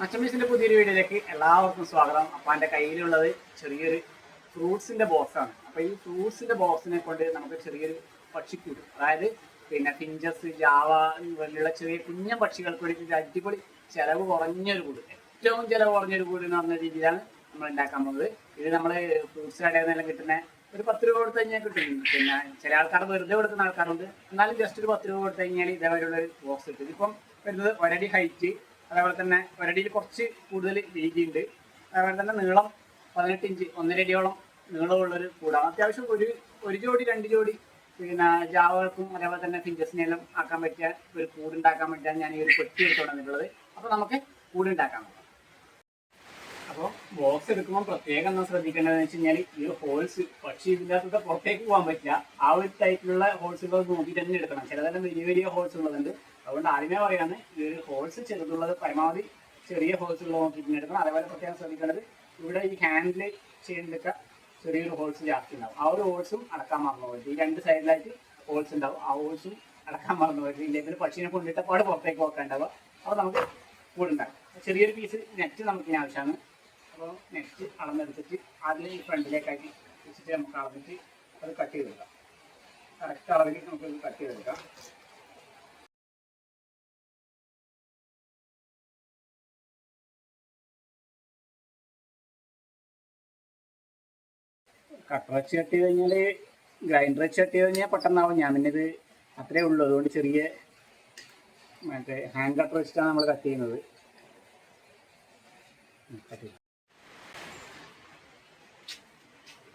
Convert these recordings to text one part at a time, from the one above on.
മച്ചമീസിന്റെ പുതിയൊരു വീഡിയോയിലേക്ക് എല്ലാവർക്കും സ്വാഗതം. അപ്പൊ എന്റെ കയ്യിലുള്ളത് ചെറിയൊരു ഫ്രൂട്ട്സിന്റെ ബോക്സ് ആണ്. അപ്പൊ ഈ ഫ്രൂട്ട്സിന്റെ ബോക്സിനെ കൊണ്ട് നമുക്ക് ചെറിയൊരു പക്ഷിക്കൂട് അതായത് പിന്നെ പിഞ്ചസ് ജാവ പോലുള്ള ചെറിയ കുഞ്ഞ പക്ഷികൾക്ക് വേണ്ടിയിട്ട് അടിപൊളി ചെലവ് കുറഞ്ഞൊരു കൂട്. ഏറ്റവും ചെലവ് കുറഞ്ഞൊരു കൂട് എന്ന് പറഞ്ഞ രീതിയിലാണ് നമ്മൾ ഉണ്ടാക്കാൻ പോകുന്നത്. ഇത് നമ്മൾ ഫ്രൂട്ട്സ് കടയിൽ നിന്നെല്ലാം കിട്ടുന്ന ഒരു പത്ത് രൂപ കൊടുത്തു കഴിഞ്ഞാൽ കിട്ടും. പിന്നെ ചില ആൾക്കാർ വെറുതെ കൊടുക്കുന്ന ആൾക്കാരുണ്ട്. എന്നാലും ജസ്റ്റ് ഒരു പത്ത് രൂപ കൊടുത്തു കഴിഞ്ഞാൽ ഇതേപോലെയുള്ള ഒരു ബോക്സ് കിട്ടും. ഇതിപ്പം വരുന്നത് ഒരടി ഹൈറ്റ് അതേപോലെ തന്നെ ഒരടിയിൽ കുറച്ച് കൂടുതൽ വീതിയുണ്ട്. അതേപോലെ തന്നെ നീളം പതിനെട്ട് ഇഞ്ച് ഒന്നരടിയോളം നീളമുള്ളൊരു കൂടാണ്. അത്യാവശ്യം ഒരു ഒരു ജോഡി രണ്ട് ജോഡി പിന്നെ ജാവകൾക്കും അതേപോലെ തന്നെ ഫിഞ്ചസിനെല്ലാം ആക്കാൻ പറ്റിയ ഒരു കൂടുണ്ടാക്കാൻ പറ്റിയ ഞാൻ ഈ ഒരു പെട്ടി എടുത്തോണ്ട് വന്നിട്ടുള്ളത് അപ്പോൾ നമുക്ക് കൂടുണ്ടാക്കാൻ പറ്റും അപ്പോൾ ബോക്സ് എടുക്കുമ്പോൾ പ്രത്യേകം ഒന്ന് ശ്രദ്ധിക്കേണ്ടതെന്ന് വെച്ച് കഴിഞ്ഞാൽ ഈ ഹോൾസ് പക്ഷി ഇതിന്റെ അകത്ത് പുറത്തേക്ക് പോകാൻ പറ്റില്ല. ആ ഒരു ടൈപ്പിലുള്ള ഹോൾസുകൾ നോക്കി തന്നെ എടുക്കണം. ചിലതെല്ലാം വലിയ വലിയ ഹോൾസ് ഉള്ളതുണ്ട്. അതുകൊണ്ട് ആദ്യമേ പറയാണ് ഹോൾസ് ചെറുതുള്ളത് പരമാവധി ചെറിയ ഹോൾസ് ഉള്ള തന്നെ എടുക്കണം. അതേപോലെ പ്രത്യേകം ശ്രദ്ധിക്കേണ്ടത് ഇവിടെ ഈ ഹാൻഡിൽ ചെയ്യുന്നതൊക്കെ ചെറിയൊരു ഹോൾസ് ജാസ്തി ഉണ്ടാവും. ആ ഒരു ഹോൾസും അടക്കാൻ മറന്നു പോയിട്ട് ഈ രണ്ട് സൈഡിലായിട്ട് ഹോൾസ് ഉണ്ടാവും. ആ ഹോൾസും അടക്കാൻ മറന്നു പോയിട്ട് ഇല്ലെങ്കിൽ പക്ഷീനെ കൊണ്ടിട്ട് പാട് പുറത്തേക്ക് പോക്കാൻ ഉണ്ടാവുക. അപ്പോൾ നമുക്ക് കൂടുണ്ടാകും ചെറിയൊരു പീസ് നെറ്റ് നമുക്ക് ഇനി ആവശ്യമാണ്. അപ്പോൾ നെറ്റ് അളന്നെടുത്തിട്ട് അതിൽ ഈ ഫ്രണ്ടിലേക്കാക്കി വെച്ചിട്ട് നമുക്ക് അളന്നിട്ട് അത് കട്ട് ചെയ്തെടുക്കാം. കറക്റ്റ് അളവിൽ നമുക്ക് കട്ട് ചെയ്തെടുക്കാം. കട്ടർ വെച്ച് കട്ട് ചെയ്ത് കഴിഞ്ഞാൽ ഗ്രൈൻഡർ വെച്ച് കട്ട് ചെയ്ത് കഴിഞ്ഞാൽ പെട്ടെന്നാവും. ഞാൻ പിന്നെ ഇത് അത്രേ ഉള്ളൂ. അതുകൊണ്ട് ചെറിയ മറ്റേ ഹാൻഡ് കട്ടർ വെച്ചിട്ടാണ് നമ്മൾ കട്ട് ചെയ്യുന്നത്.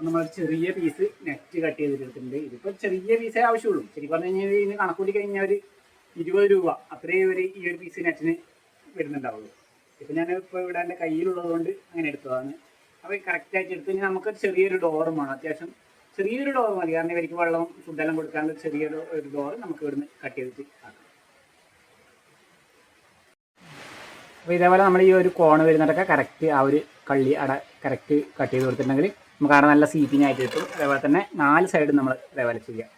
നമ്മൾ ചെറിയ പീസ് നെറ്റ് കട്ട് ചെയ്തിട്ടുണ്ട് ഇതിപ്പോ ചെറിയ പീസേ ആവശ്യമുള്ളൂ. ശരി പറഞ്ഞു കഴിഞ്ഞാൽ ഇതിന് കണക്കൂട്ടി കഴിഞ്ഞാൽ ഒരു ഇരുപത് രൂപ അത്രയും ഒരു ഈ ഒരു പീസ് നെറ്റിന് വരുന്നുണ്ടാവുള്ളൂ. ഇപ്പം ഞാൻ ഇപ്പോൾ ഇവിടെ എന്റെ കയ്യിലുള്ളത് കൊണ്ട് അങ്ങനെ എടുത്തതാണ്. അപ്പോൾ കറക്റ്റ് ആയിട്ട് എടുത്ത് കഴിഞ്ഞാൽ നമുക്ക് ചെറിയൊരു ഡോറും വേണം. അത്യാവശ്യം ചെറിയൊരു ഡോർ മതി. കാരണം ഇവർക്ക് വെള്ളം ഫുഡെല്ലാം കൊടുക്കാനുള്ള ചെറിയൊരു ഒരു ഡോർ നമുക്ക് ഇവിടുന്ന് കട്ട് ചെയ്തിട്ട് ആക്കാം. അപ്പോൾ ഇതേപോലെ നമ്മൾ ഈ ഒരു കോണ് വരുന്നിടക്കെ കറക്റ്റ് ആ ഒരു കള്ളി അട കറക്റ്റ് കട്ട് ചെയ്ത് കൊടുത്തിട്ടുണ്ടെങ്കിൽ നമുക്ക് അവിടെ നല്ല സീറ്റിംഗ് ആയിട്ട് കിട്ടും. അതേപോലെ തന്നെ നാല് സൈഡും നമ്മൾ ഇതേപോലെ ചെയ്യാം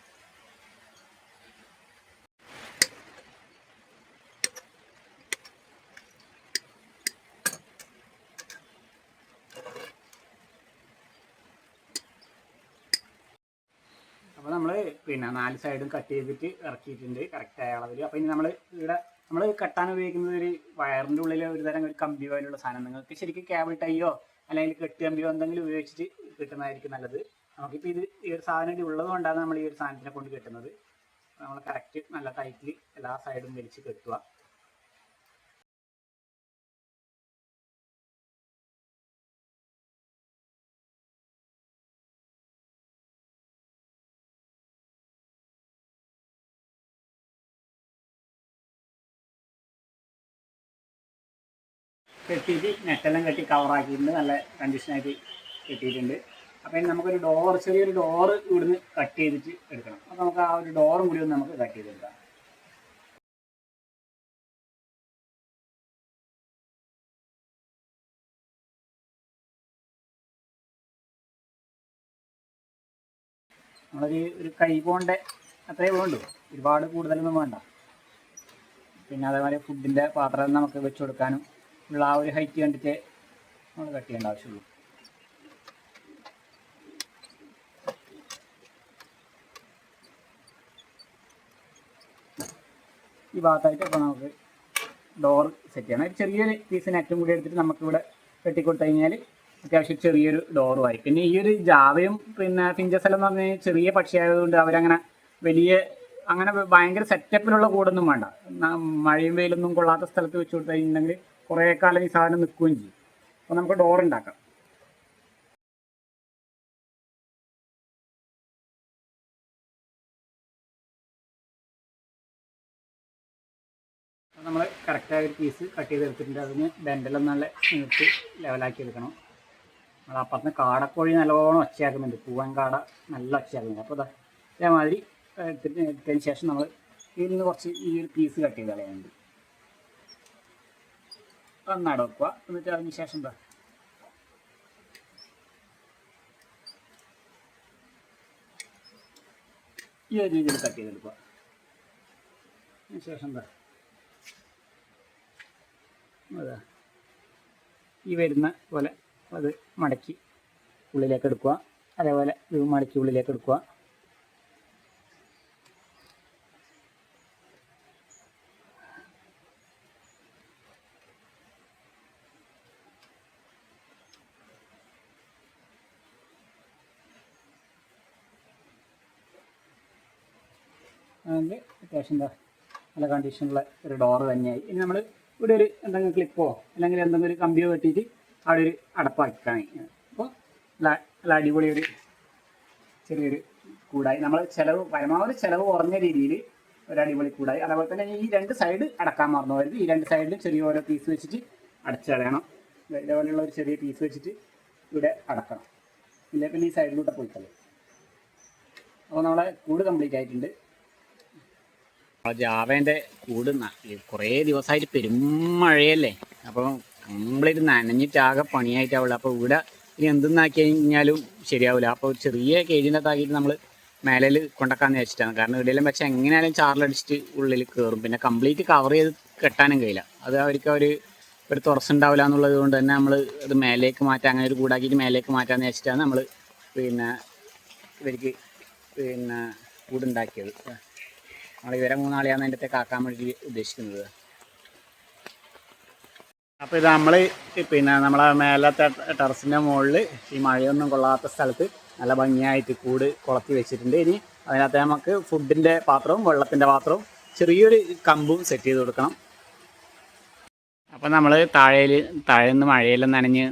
അപ്പോൾ നമ്മൾ പിന്നെ നാല് സൈഡും കട്ട് ചെയ്തിട്ട് ഇറക്കിയിട്ടുണ്ട് കറക്റ്റ് ആയ അളവിൽ അപ്പോൾ ഇനി നമ്മൾ ഇവിടെ നമ്മൾ കെട്ടാൻ ഉപയോഗിക്കുന്നത് ഒരു വയറിന്റെ ഉള്ളിൽ ഒരു തരം ഒരു കമ്പി പോലുള്ള സാധനം. നിങ്ങൾക്ക് ശരിക്കും കേബിൾ ടൈയോ അല്ലെങ്കിൽ കെട്ട് കമ്പിയോ എന്തെങ്കിലും ഉപയോഗിച്ചിട്ട് കിട്ടുന്നതായിരിക്കും നല്ലത്. നമുക്കിപ്പോൾ ഇത് ഈ ഒരു സാധനം ഇവിടെ ഉള്ളത് കൊണ്ടാണ് നമ്മൾ ഈ ഒരു സാധനത്തിനെ കൊണ്ട് കെട്ടുന്നത്. നമ്മൾ കറക്റ്റ് നല്ല ടൈറ്റിൽ എല്ലാ സൈഡും വലിച്ച് കെട്ടുക. കെട്ടിയിട്ട് നെറ്റെല്ലാം കെട്ടി കവറാക്കിയിട്ടുണ്ട് നല്ല കണ്ടീഷനായിട്ട് കെട്ടിയിട്ടുണ്ട്. അപ്പം ഇനി നമുക്കൊരു ഡോർ ചെറിയൊരു ഡോർ ഇവിടുന്ന് കട്ട് ചെയ്തിട്ട് എടുക്കണം. അപ്പോൾ നമുക്ക് ആ ഒരു ഡോറും കൂടി ഒന്ന് നമുക്ക് കട്ട് ചെയ്തെടുക്കാം നമ്മളൊരു ഒരു കൈ പോണ്ട അത്രേ വേണ്ടു ഒരുപാട് കൂടുതലൊന്നും വേണ്ട. പിന്നെ അതേപോലെ ഫുഡിന്റെ പാത്രം നമുക്ക് വെച്ച് കൊടുക്കാനും ഉള്ള ആ ഒരു ഹൈറ്റ് കണ്ടിട്ട് നമ്മൾ കട്ട് ചെയ്യേണ്ട ആവശ്യമുള്ളൂ. ഈ ഭാഗത്തായിട്ട് ഇപ്പോൾ നമുക്ക് ഡോർ സെറ്റ് ചെയ്യണം. ഒരു ചെറിയൊരു പീസിന് ഏറ്റവും കൂടി എടുത്തിട്ട് നമുക്കിവിടെ കെട്ടിക്കൊടുത്തു കഴിഞ്ഞാൽ അത്യാവശ്യം ചെറിയൊരു ഡോറും ആയി പിന്നെ ഈ ഒരു ജാവയും പിന്നെ ഫിഞ്ചസെല്ലാം എന്ന് പറഞ്ഞാൽ ചെറിയ പക്ഷിയായതുകൊണ്ട് അവരങ്ങനെ വലിയ അങ്ങനെ ഭയങ്കര സെറ്റപ്പിലുള്ള കൂടൊന്നും വേണ്ട. മഴയും വെയിലൊന്നും കൊള്ളാത്ത സ്ഥലത്ത് വെച്ച് കൊടുത്തു കഴിഞ്ഞിട്ടുണ്ടെങ്കിൽ കുറേ കാലം ഈ സാധനം നിൽക്കുകയും ചെയ്യും. അപ്പോൾ നമുക്ക് ഡോർ ഉണ്ടാക്കാം. നമ്മൾ കറക്റ്റായ ഒരു പീസ് കട്ട് ചെയ്തെടുത്തിട്ടുണ്ട് അതിന് ബെൻഡെല്ലാം നല്ല നീട്ടി ലെവലാക്കി എടുക്കണം. നമ്മൾ അപ്പുറത്ത് കാടക്കോഴി നല്ലോണം ഒച്ചയാക്കുന്നുണ്ട്. പൂവൻ കാട നല്ല ഒച്ചയാക്കുന്നുണ്ട്. അപ്പോൾ ഇതാ ഇതേമാതിരി എടുത്തിട്ട് എടുത്തതിന് ശേഷം നമ്മൾ ഇതിൽ നിന്ന് കുറച്ച് ഈ ഒരു പീസ് കട്ട് ചെയ്ത് കളയാനുണ്ട്. ഒന്നട അടക്കുക എന്നിട്ട് അതിന് ശേഷം എന്താ ഈ ഒരു രീതിയിൽ കട്ട് ചെയ്തെടുക്കുക. അതിനുശേഷം എന്താ അതാ. ഈ വരുന്ന പോലെ അത് മടക്കി ഉള്ളിലേക്ക് എടുക്കുക. അതേപോലെ ഇത് മടക്കി ഉള്ളിലേക്ക് എടുക്കുക. അതിന്റെ അത്യാവശ്യം എന്താ നല്ല കണ്ടീഷനുള്ള ഒരു ഡോറ് തന്നെയായി. ഇനി നമ്മൾ ഇവിടെ ഒരു എന്തെങ്കിലും ക്ലിപ്പോ അല്ലെങ്കിൽ എന്തെങ്കിലും ഒരു കമ്പിയോ കെട്ടിയിട്ട് അവിടെ ഒരു അടപ്പാക്കിക്കാണ് അപ്പോൾ നല്ല അടിപൊളി ഒരു ചെറിയൊരു കൂടായി. നമ്മൾ ചിലവ് പരമാവധി ചിലവ് കുറഞ്ഞ രീതിയിൽ ഒരു അടിപൊളി കൂടായി. അതേപോലെ തന്നെ ഈ രണ്ട് സൈഡ് അടക്കാൻ മറന്നു പോയത് ഈ രണ്ട് സൈഡിൽ ചെറിയ ഓരോ പീസ് വെച്ചിട്ട് അടച്ചടയണം ഇതേപോലെയുള്ള ഒരു ചെറിയ പീസ് വെച്ചിട്ട് ഇവിടെ അടക്കണം. ഇല്ല? പിന്നെ ഈ സൈഡിലൂടെ പോയിക്കളയും അപ്പോൾ നമ്മളെ കൂട് കംപ്ലീറ്റ് ആയിട്ടുണ്ട്. ജാവേന്റെ കൂട് കുറേ ദിവസമായിട്ട് പെരുമഴയല്ലേ അപ്പോൾ കംപ്ലീറ്റ് നനഞ്ഞിട്ടാകെ പണിയായിട്ടാവുള്ളൂ അപ്പോൾ ഇവിടെ ഇനി എന്തെന്നാക്കി കഴിഞ്ഞാലും ശരിയാവില്ല അപ്പോൾ ചെറിയ കേജിന്റെ അകത്താക്കിയിട്ട് നമ്മൾ മേലയിൽ കൊണ്ടക്കാന്ന് വെച്ചിട്ടാണ് കാരണം ഇവിടെയെല്ലാം വെച്ചാൽ എങ്ങനെയായാലും ചാറിലടിച്ചിട്ട് ഉള്ളിൽ കയറും പിന്നെ കംപ്ലീറ്റ് കവർ ചെയ്ത് കെട്ടാനും കഴിയില്ല. അത് അവർക്ക് ഒരു ഒരു തുറസുണ്ടാവില്ല എന്നുള്ളത് കൊണ്ട് തന്നെ നമ്മൾ അത് മേലേക്ക് മാറ്റാൻ അങ്ങനെ ഒരു കൂടാക്കിയിട്ട് മേലേക്ക് മാറ്റാന്ന് വെച്ചിട്ടാണ് നമ്മൾ പിന്നെ ഇവർക്ക് പിന്നെ കൂടുണ്ടാക്കിയത് നമ്മൾ ഇവരെ മൂന്നാളെയാണ് അതിന്റെ കാക്കാൻ വേണ്ടി ഉദ്ദേശിക്കുന്നത്. അപ്പോൾ ഇത് നമ്മൾ പിന്നെ നമ്മളെ മേലത്തെ ടെറസിന്റെ മുകളിൽ ഈ മഴയൊന്നും കൊള്ളാത്ത സ്ഥലത്ത് നല്ല ഭംഗിയായിട്ട് കൂട് കുളത്തി വെച്ചിട്ടുണ്ട്. ഇനി അതിനകത്ത് നമുക്ക് ഫുഡിന്റെ പാത്രവും വെള്ളത്തിന്റെ പാത്രവും ചെറിയൊരു കമ്പും സെറ്റ് ചെയ്ത് കൊടുക്കണം. അപ്പോൾ നമ്മൾ താഴേൽ താഴെ നിന്ന് മഴയിലും നനഞ്ഞ്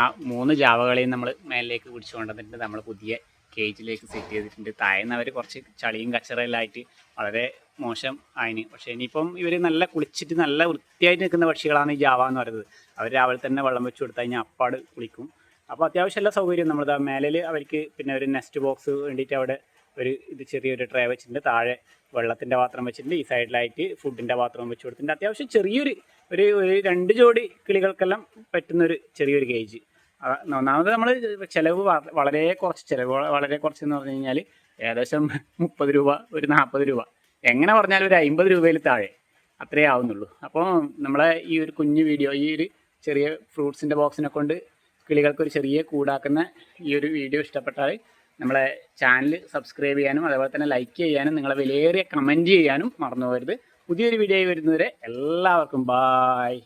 ആ മൂന്ന് ജാവകളെയും നമ്മൾ മേലിലേക്ക് പിടിച്ചു കൊണ്ടുവന്നിട്ട് നമ്മൾ പുതിയ കേജിലേക്ക് സെറ്റ് ചെയ്തിട്ടുണ്ട്. താഴേന്ന് അവർ കുറച്ച് ചളിയും കച്ചറയെല്ലാം ആയിട്ട് വളരെ മോശം ആയിന്. പക്ഷെ ഇനിയിപ്പം ഇവർ നല്ല കുളിച്ചിട്ട് നല്ല വൃത്തിയായിട്ട് നിൽക്കുന്ന പക്ഷികളാണ് ഈ ജാവ എന്ന് പറയുന്നത്. അവർ രാവിലെ തന്നെ വെള്ളം വെച്ച് കൊടുത്തു കഴിഞ്ഞാൽ അപ്പാട് കുളിക്കും. അപ്പോൾ അത്യാവശ്യം എല്ലാ സൗകര്യം നമ്മൾ മേലിൽ അവർക്ക് പിന്നെ ഒരു നെസ്റ്റ് ബോക്സ് വേണ്ടിയിട്ട് അവിടെ ഒരു ഇത് ചെറിയൊരു ട്രേ വെച്ചിട്ടുണ്ട്. താഴെ വെള്ളത്തിന്റെ പാത്രം വെച്ചിട്ടുണ്ട്. ഈ സൈഡിലായിട്ട് ഫുഡിന്റെ പാത്രം വെച്ച് കൊടുത്തിട്ടുണ്ട്. അത്യാവശ്യം ചെറിയൊരു ഒരു ഒരു രണ്ട് ജോഡി കിളികൾക്കെല്ലാം പറ്റുന്നൊരു ചെറിയൊരു കേജ് ഒന്നാമത് നമ്മൾ ചിലവ് വളരെ കുറച്ച് ചിലവ് വളരെ കുറച്ച് എന്ന് പറഞ്ഞു കഴിഞ്ഞാൽ ഏകദേശം മുപ്പത് രൂപ ഒരു നാൽപ്പത് രൂപ. എങ്ങനെ പറഞ്ഞാലും ഒരു അമ്പത് രൂപയിൽ താഴെ അത്രേ ആവുന്നുള്ളൂ. അപ്പോൾ നമ്മളെ ഈ ഒരു കുഞ്ഞു വീഡിയോ ഈ ഒരു ചെറിയ ഫ്രൂട്ട്സിന്റെ ബോക്സിനെ കൊണ്ട് കിളികൾക്ക് ഒരു ചെറിയ കൂടാക്കുന്ന ഈ ഒരു വീഡിയോ ഇഷ്ടപ്പെട്ടാൽ നമ്മളെ ചാനൽ സബ്സ്ക്രൈബ് ചെയ്യാനും അതേപോലെ തന്നെ ലൈക്ക് ചെയ്യാനും നിങ്ങളെ വിലയേറിയ കമന്റ് ചെയ്യാനും മറന്നു പോകരുത്. പുതിയൊരു വീഡിയോ വരുന്നവരെ എല്ലാവർക്കും ബായ്.